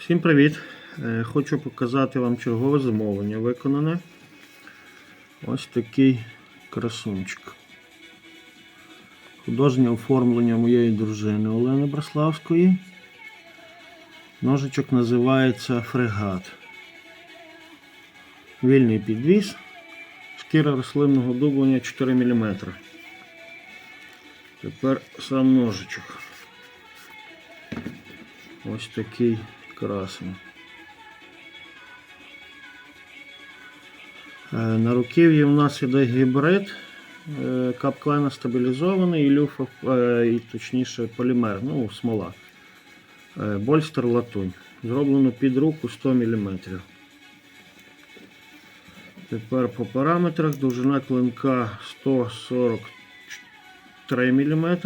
Всім привіт! Е, Хочу показати вам чергове замовлення виконане. Ось такий красунчик. Художнє оформлення моєї дружини Олени Браславської. Ножичок називається фрегат. Вільний підвіз. Шкіра рослинного дублення 4 мм. Тепер сам ножичок. Ось такий красний. Е, На руків'ї у нас іде гібрид. е, Капклена стабілізований і люфа, е, і точніше полімер, ну, смола. Больстер латунь. Зроблено під руку 100 мм. Тепер по параметрах довжина клинка 143 мм.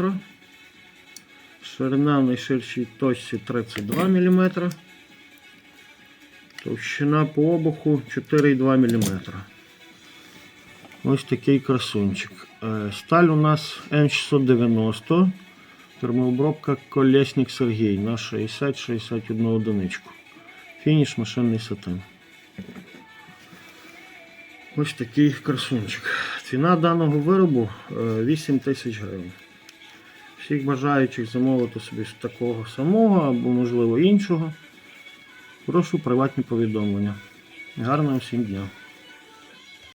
Ширина в найширшій точці 32 мм. Товщина по обуху 4,2 мм. Ось такий красунчик. Е, Сталь у нас М690. Термообробка Колесник Сергій на 60-61 одиничку. Фініш машинний сатин. Ось такий красунчик. Ціна даного виробу е, 8 тисяч гривень. Всіх бажаючих замовити собі такого самого або, можливо, іншого. Прошу приватні повідомлення. Гарного всім дня!